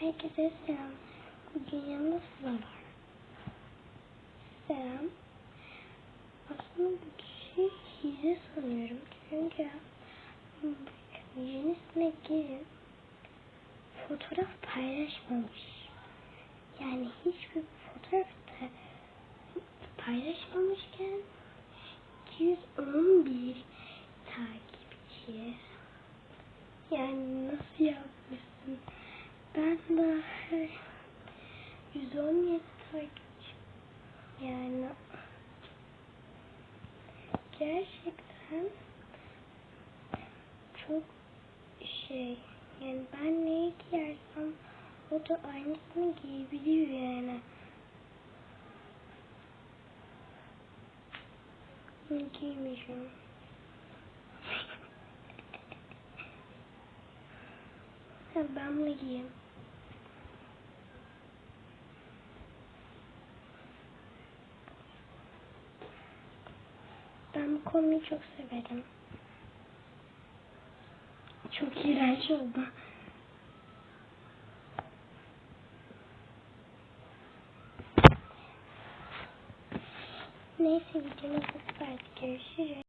Herkese selam. Bugün yanımda Sıla var. Selam. Aslında bu kişi hile sanıyorum. Çünkü yenisine girin fotoğraf paylaşmamış. Yani hiçbir fotoğraf da paylaşmamışken 211 takipçi. Yani nasıl yapmışsın? Ben daha 117 takipçi. Yani gerçekten çok şey yani ben neyi giyersem o da aynısını giyebiliyor yani. Ha, ben bunu giyeyim. Ben bu konuyu çok severim. Çok iğrenç oldu. Neyse videomuz bu kadar. Görüşürüz.